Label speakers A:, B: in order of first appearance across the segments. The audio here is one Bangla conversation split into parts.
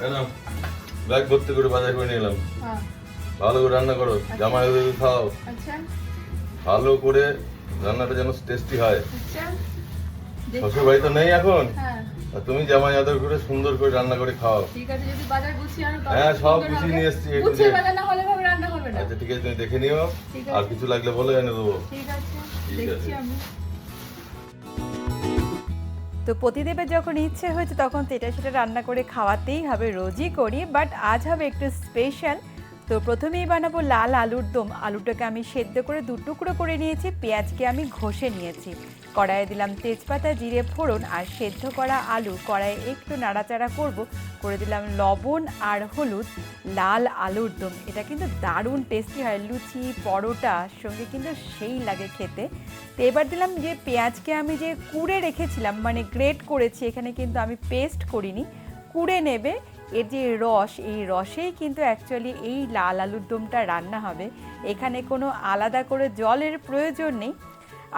A: কেন? ব্যাগ ভর্তি করে বাজার করে নিয়ে এলাম।
B: হ্যাঁ।
A: ভালো করে রান্না করো জামাই ওদের খাও।
B: আচ্ছা।
A: ভালো করে রান্নাটা যেন টেস্টি হয়।
B: আচ্ছা।
A: শ্বশুর বাড়ি তো নেই এখন।
B: হ্যাঁ।
A: আর তুমি জামাই আদর করে সুন্দর করে রান্না করে খাও।
B: ঠিক আছে যদি বাজার গুছিয়ে আনো
A: হ্যাঁ, সব গুছিয়ে নিয়ে এসছি,
B: গুছিয়ে বাজার না হলে ভাবে রান্না হবে না।
A: আচ্ছা ঠিক আছে তুমি দেখে নিও। আর কিছু লাগলে বলে এনে দেবো।
B: ঠিক আছে। দেখছি আমি।
C: তো প্রতিদেবের যখন ইচ্ছে হয়েছে তখন তো এটা সেটা রান্না করে খাওয়াতেই হবে, রোজই করি বাট আজ হবে একটু স্পেশাল তো প্রথমেই বানাবো লাল আলুর দম। আলুটাকে আমি সেদ্ধ করে দু টুকরো করে নিয়েছি, পেঁয়াজকে আমি ঘষে নিয়েছি। কড়াইয়ে দিলাম তেজপাতা, জিরে, ফোড়ন আর সেদ্ধ করা আলু। কড়াইয়ে একটু নাড়াচাড়া করব। করে দিলাম লবণ আর হলুদ, লাল আলুর দম। এটা কিন্তু দারুণ টেস্টি হয়। লুচি, পরোটা, সঙ্গে কিন্তু সেই লাগে খেতে। তো এবার দিলাম যে পেঁয়াজকে আমি যে কুড়ে রেখেছিলাম মানে গ্রেট করেছি, এখানে কিন্তু আমি পেস্ট করিনি। কুড়ে নেবে, এর যে রস, এই রসেই কিন্তু অ্যাকচুয়ালি এই লাল আলুর দমটা রান্না হবে। এখানে কোনো আলাদা করে জলের প্রয়োজন নেই।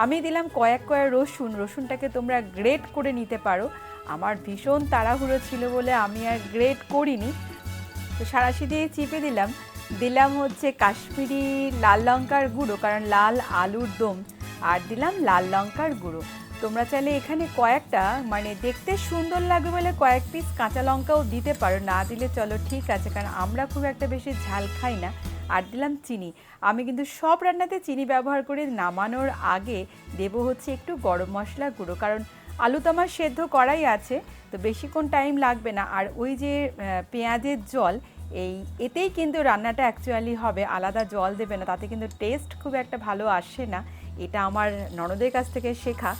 C: আমি দিলাম কয়েক কয়েক রসুন, রসুনটাকে তোমরা গ্রেট করে নিতে পারো। আমার ভীষণ তাড়াহুড়ো ছিল বলে আমি আর গ্রেট করিনি। তো সারাশি দিয়ে চিপে দিলাম। দিলাম হচ্ছে কাশ্মীরি লাল লঙ্কার গুঁড়ো, কারণ লাল আলুর দম। আর দিলাম লাল লঙ্কার গুঁড়ো। তোমরা চাইলে এখানে কয়েকটা মানে দেখতে সুন্দর লাগবে বলে কয়েক পিস কাঁচা লঙ্কাও দিতে পারো। না দিলে চলো ঠিক আছে, কারণ আমরা খুব একটা বেশি ঝাল খাই না। আর দিলাম চিনি। আমি কিন্তু সব রান্নাতে চিনি ব্যবহার করে নামানোর আগে দেবো হচ্ছে একটু গরম মশলা গুঁড়ো। কারণ আলু তো আমার সেদ্ধ করাই আছে, তো বেশিক্ষণ টাইম লাগবে না। আর ওই যে পেঁয়াজের জল, এই, এতেই কিন্তু রান্নাটা অ্যাকচুয়ালি হবে। আলাদা জল দেবে না, তাতে কিন্তু টেস্ট খুব একটা ভালো আসে না। এটা আমার ননদের কাছ থেকে শেখা।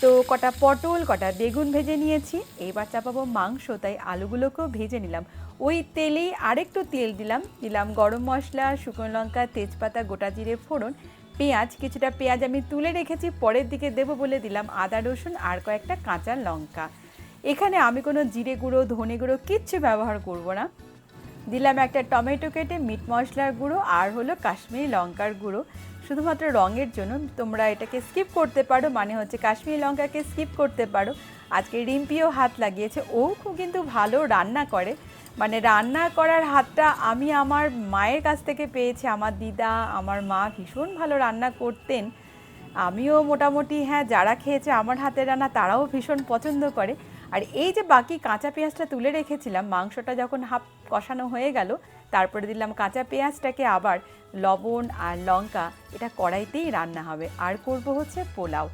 C: তো কটা পটল, কটা বেগুন ভেজে নিয়েছি। এবার চাপাবো মাংস, তাই আলুগুলোকেও ভেজে নিলাম। ওই তেলেই আরেকটু তেল দিলাম। দিলাম গরম মশলা, শুকনো লঙ্কা, তেজপাতা, গোটা জিরে, ফোড়ন, পেঁয়াজ। কিছুটা পেঁয়াজ আমি তুলে রেখেছি, পরের দিকে দেবো বলে দিলাম আদা, রসুন আর কয়েকটা কাঁচা লঙ্কা। এখানে আমি কোনো জিরে গুঁড়ো, ধনে গুঁড়ো কিচ্ছু ব্যবহার করব না। দিলাম একটা টমেটো কেটে মিট মশলার গুঁড়ো আর হলো কাশ্মীরি লঙ্কার গুঁড়ো। শুধুমাত্র রঙের জন্য। তোমরা এটাকে স্কিপ করতে পারো মানে হচ্ছে কাশ্মীরি লঙ্কাকে স্কিপ করতে পারো। আজকে রিম্পিও হাত লাগিয়েছে। ও খুব কিন্তু ভালো রান্না করে। মানে রান্না করার হাতটা আমি আমার মায়ের কাছ থেকে পেয়েছি। আমার দিদা, আমার মা ভীষণ ভালো রান্না করতেন। আমিও মোটামুটি হ্যাঁ যারা খেয়েছে আমার হাতের রান্না তারাও ভীষণ পছন্দ করে। আর এই যে বাকি কাঁচা পেঁয়াজটা তুলে রেখেছিলাম, মাংসটা যখন হাফ কষানো হয়ে গেল, তারপরে দিলাম কাঁচা পেঁয়াজটাকে আবার লবণ আর লঙ্কা, এটা কড়াইতেই রান্না হবে। আর করব হচ্ছে পোলাও।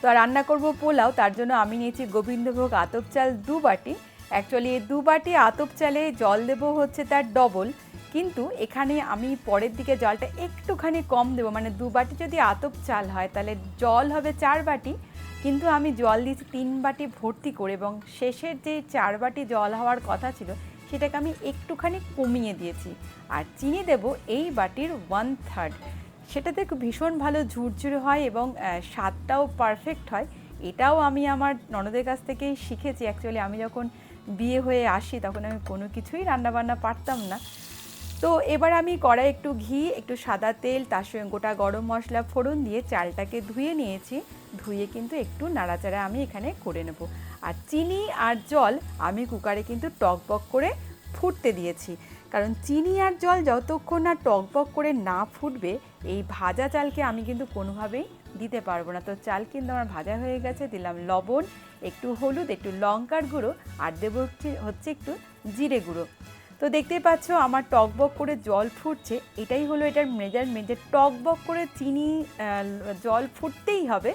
C: তো রান্না করব পোলাও, তার জন্য আমি নিয়েছি গোবিন্দভোগ আতপ চাল দু বাটি। অ্যাকচুয়ালি দু বাটি আতপ চালে জল দেবো হচ্ছে তার ডবল কিন্তু এখানে আমি পরের দিকে জলটা একটুখানি কম দেবো। মানে দু বাটি যদি আতপ চাল হয়, তাহলে জল হবে চার বাটি, কিন্তু আমি জল দিয়েছি তিন বাটি ভর্তি করে এবং শেষের যে চার বাটি জল হওয়ার কথা ছিল, সেটাকে আমি একটুখানি কমিয়ে দিয়েছি। আর চিনি দেব এই বাটির ওয়ান থার্ড সেটাতে ভীষণ ভালো ঝুরঝুরে হয় এবং স্বাদটাও পারফেক্ট হয়। এটাও আমি আমার ননদের কাছ থেকেই শিখেছি। অ্যাকচুয়ালি আমি যখন বিয়ে হয়ে আসি, তখন আমি কোনো কিছুই রান্নাবান্না পারতাম না। তো এবার আমি কড়াই একটু ঘি, একটু সাদা তেল, তার সঙ্গে গোটা গরম মশলা ফোড়ন দিয়ে চালটাকে ধুয়ে নিয়েছি। ধুয়ে কিন্তু একটু নাড়াচাড়া আমি এখানে করে নেব। আর চিনি আর জল আমি কুকারে কিন্তু টকবক করে ফুটতে দিয়েছি। কারণ চিনি আর জল যতক্ষণ না টকবক করে না ফুটবে, এই ভাজা চালকে আমি কিন্তু কোনোভাবেই দিতে পারব না। তো চাল কিন্তু আমার ভাজা হয়ে গেছে, দিলাম লবণ, একটু হলুদ, একটু লঙ্কার গুঁড়ো, আর দেবো হচ্ছে একটু জিরে গুঁড়ো। তো দেখতেই পাচ্ছ আমার টকবক করে জল ফুটছে, এটাই হলো এটার মেজারমেন্ট যে টকবক করে চিনি জল ফুটতেই হবে।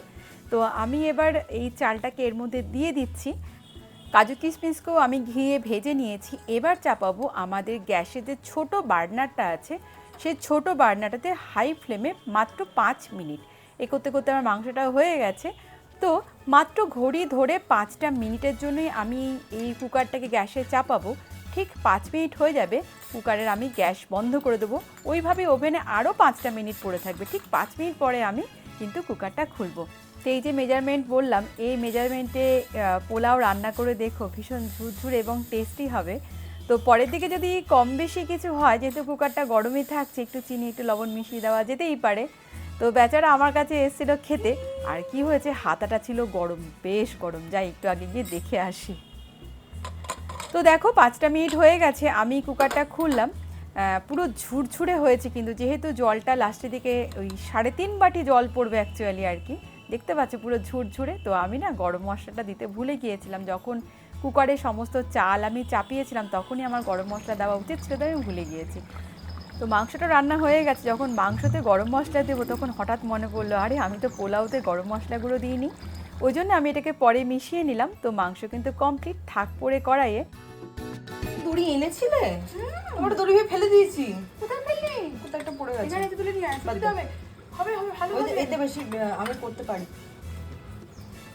C: তো আমি এবার এই চালটাকে এর মধ্যে দিয়ে দিচ্ছি। কাজু কিশমিশকেও আমি ঘিয়ে ভেজে নিয়েছি। এবার চাপাবো আমাদের গ্যাসের যে ছোট বার্নারটা আছে সেই ছোট বার্নারটাতে হাই ফ্লেমে মাত্র পাঁচ মিনিট। এ করতে করতে আমার মাংসটা হয়ে গেছে। তো মাত্র ঘড়ি ধরে পাঁচটা মিনিটের জন্যই আমি এই কুকারটাকে গ্যাসে চাপাবো। ঠিক পাঁচ মিনিট হয়ে যাবে, কুকারের আমি গ্যাস বন্ধ করে দেবো। ওইভাবে ওভেনে আরও পাঁচটা মিনিট পড়ে থাকবে। ঠিক পাঁচ মিনিট পরে আমি কিন্তু কুকারটা খুলবো। তো এই যে মেজারমেন্ট বললাম, এই মেজারমেন্টে পোলাও রান্না করে দেখো ভীষণ ঝুরঝুর এবং টেস্টি হবে। তো পরের দিকে যদি কম বেশি কিছু হয়, যেহেতু কুকারটা গরমই থাকছে, একটু চিনি, একটু লবণ মিশিয়ে দেওয়া যেতেই পারে। তো বেচারা আমার কাছে এসেছিল খেতে। আর কি হয়েছে? হাতাটা ছিল গরম, বেশ গরম। যাই, একটু আগে গিয়ে দেখে আসি। তো দেখো, পাঁচটা মিনিট হয়ে গেছে, আমি কুকারটা খুললাম। পুরো ঝুরঝুরে হয়েছে, কিন্তু যেহেতু জলটা লাস্টের দিকে ওই সাড়ে তিন বাটি জল পড়বে অ্যাকচুয়ালি আর কি। দেখতে পাচ্ছি, পুরো ঝুরঝুরে। তো আমি না গরম মশলাটা দিতে ভুলে গিয়েছিলাম। যখন কুকারে সমস্ত চাল আমি চাপিয়েছিলাম, তখনই আমার গরম মশলা দেওয়া উচিত তো আমি ভুলে গিয়েছি। তো মাংসটা রান্না হয়ে গেছে। যখন মাংসতে গরম মশলা দেবো তখন হঠাৎ মনে পড়ল আরে আমি তো পোলাওতে গরম মশলাগুলো দিইনি। ওই জন্য আমি এটাকে পরে মিশিয়ে নিলাম। তো মাংস কিন্তু কমপ্লিট থাক পড়ে কড়াইয়ে।
D: দড়ি এনেছিলে? ওটা দড়ি ফেলে দিয়েছি।
B: কোথায় ফেললি?
D: কোথাও একটা পড়ে গেছে।
B: এখানে তুলে নিয়ে আসতে হবে। হবে হবে ভালো হবে।
D: এতে বেশি আমি করতে পারি।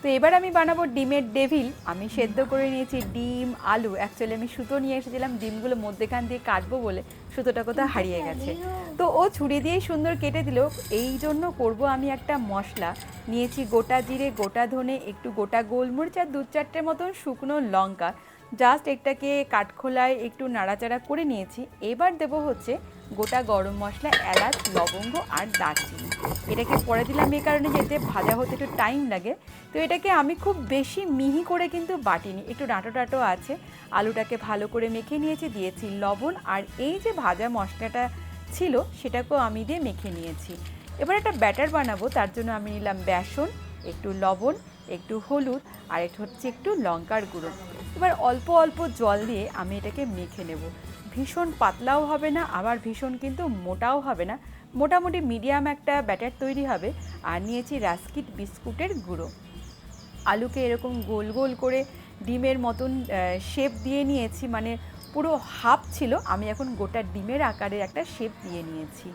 C: তো এবার আমি বানাবো ডিমের ডেভিল। আমি সেদ্ধ করে নিয়েছি ডিম আলু। অ্যাকচুয়ালি আমি সুতো নিয়ে এসেছিলাম। ডিমগুলো মধ্যেখান দিয়ে কাটবো বলে। সুতোটা কোথাও হারিয়ে গেছে। তো ও ছুরি দিয়েই সুন্দর কেটে দিল। এই জন্য করব আমি একটা মশলা। নিয়েছি গোটা জিরে গোটা ধনে একটু গোটা গোলমরিচ আর দু চারটের মতন শুকনো লঙ্কা। জাস্ট একটাকে কাঠখোলায় একটু নাড়াচাড়া করে নিয়েছি। এবার দেব হচ্ছে গোটা গরম মশলা, এলাচ, লবঙ্গ আর দারচিনি। এটাকে পরে দিলাম এই কারণে যেতে ভাজা হতে একটু টাইম লাগে। তো এটাকে আমি খুব বেশি মিহি করে কিন্তু বাটিনি। একটু ডাঁটো ডাঁটো আছে। আলুটাকে ভালো করে মেখে নিয়েছি, দিয়েছি লবণ। আর এই যে ভাজা মশলাটা ছিল, সেটাকেও আমি দিয়ে মেখে নিয়েছি। এবার একটা ব্যাটার বানাবো, তার জন্য আমি নিলাম বেসন, একটু লবণ, একটু হলুদ, আর একটু হচ্ছে একটু লঙ্কার গুঁড়ো। এবার অল্প অল্প জল দিয়ে আমি এটাকে মেখে নেব। ভীষণ পাতলাও হবে না, আবার ভীষণ কিন্তু মোটাও হবে না। মোটামুটি মিডিয়াম একটা ব্যাটার তৈরি হবে। আর নিয়েছি রাস্কিট বিস্কুটের গুঁড়ো। আলুকে এরকম গোল গোল করে ডিমের মতন শেপ দিয়ে নিয়েছি। মানে পুরো হাফ ছিল। আমি এখন গোটা ডিমের আকারের একটা শেপ দিয়ে নিয়েছি।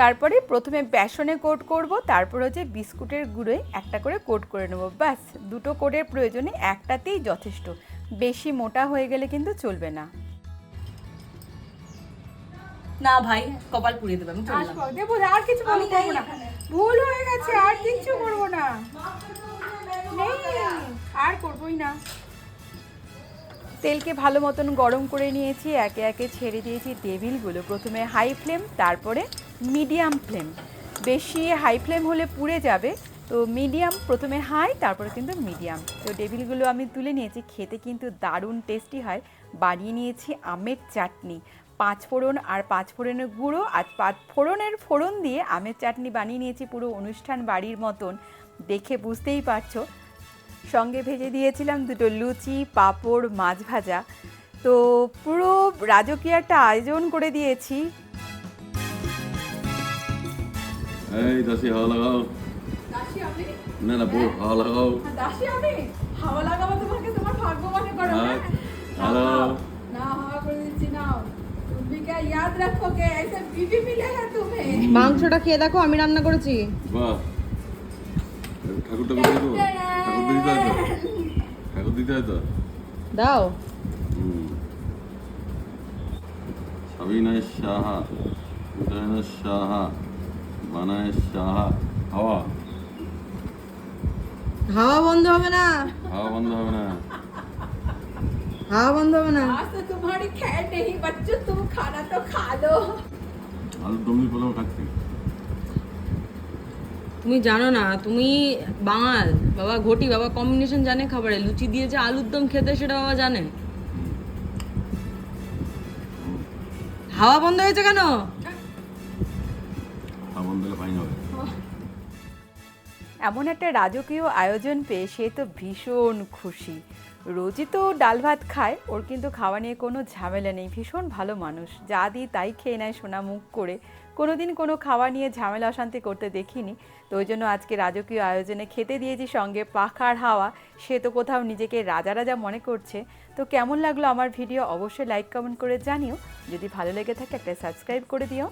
C: তারপরে প্রথমে বেসনে কোট করব, তারপর হচ্ছে বিস্কুটের গুঁড়োয় একটা করে কোট করে নেব। ব্যাস, দুটো কোটের প্রয়োজনে একটাতেই যথেষ্ট। বেশি মোটা হয়ে গেলে কিন্তু চলবে না।
D: না ভাই কপাল পুড়িয়ে দেবে আমি চললাম
B: দেবো আর কিছু
D: আমি
B: করব না। ভুল হয়ে গেছে আর কিচ্ছু করব না। আর করবোই না।
C: তেলকে ভালো মতন গরম করে নিয়েছি একে একে ছেড়ে দিয়েছি টেবিলগুলো। প্রথমে হাই ফ্লেম তারপরে মিডিয়াম ফ্লেম বেশি হাই ফ্লেম হলে পুড়ে যাবে তো মিডিয়াম প্রথমে হাই তারপরে কিন্তু মিডিয়াম তো টেবিলগুলো আমি তুলে নিয়েছি। খেতে কিন্তু দারুণ টেস্টি হয়। বানিয়ে নিয়েছি আমের চাটনি। পাঁচ ফোড়ন আর পাঁচ ফোড়নের গুঁড়ো আর পাঁচ ফোড়নের ফোড়ন দিয়ে আমের চাটনি বানিয়ে নিয়েছি পুরো অনুষ্ঠান বাড়ির মতন। দেখে বুঝতেই পারছ। সঙ্গে ভেজে দিয়েছিলাম দুটো লুচি, পাঁপড়, মাছ ভাজা। তো পুরো রাজকীয় একটা আয়োজন করে দিয়েছি।
A: এই না না বউ হাওয়া লাগাও।
B: হ্যাঁ, দাসি আমি হাওয়া লাগাবো তোমাকে তোমার ভাগ্য মনে করো
A: হ্যালো
B: না হাওয়া করে দিচ্ছি না হ্যাঁ,
D: মাংসটা খেয়ে দেখো আমি রান্না করেছি। দাও।
A: অভিনয় সাহা সাহা বানায় সাহা। হাওয়া
D: হাওয়া বন্ধ হবে না
A: হাওয়া বন্ধ হবে না
D: হাওয়া বন্ধ হবে না
B: आज तो तुम्हारी खैर नहीं बच्चों तुम खाना तो खा लो
A: আলুর দমনি পোলাও খাচ্ছি
D: তুমি জানো না তুমি বাঙাল বাবা ঘটি বাবা কম্বিনেশন জানে খাবারে লুচি দিয়ে যে আলুর দম খেতে সেটা বাবা জানে হাওয়া বন্ধ হয়েছে কেন
C: এমন একটা রাজকীয় আয়োজন পেয়ে সে তো ভীষণ খুশি। রোজই তো ডাল ভাত খায়, ওর কিন্তু খাওয়া নিয়ে কোনো ঝামেলা নেই। ভীষণ ভালো মানুষ, যা দিই তাই খেয়ে নেয় সোনা মুখ করে। কোনোদিন কোনো খাওয়া নিয়ে ঝামেলা অশান্তি করতে দেখিনি। তো ওই জন্য আজকে রাজকীয় আয়োজনে খেতে দিয়েছি সঙ্গে পাখার হাওয়া। সে তো কোথাও নিজেকে রাজা রাজা মনে করছে। তো কেমন লাগল আমার ভিডিও অবশ্যই লাইক কমেন্ট করে জানিও। যদি ভালো লেগে থাকে একটা সাবস্ক্রাইব করে দিও।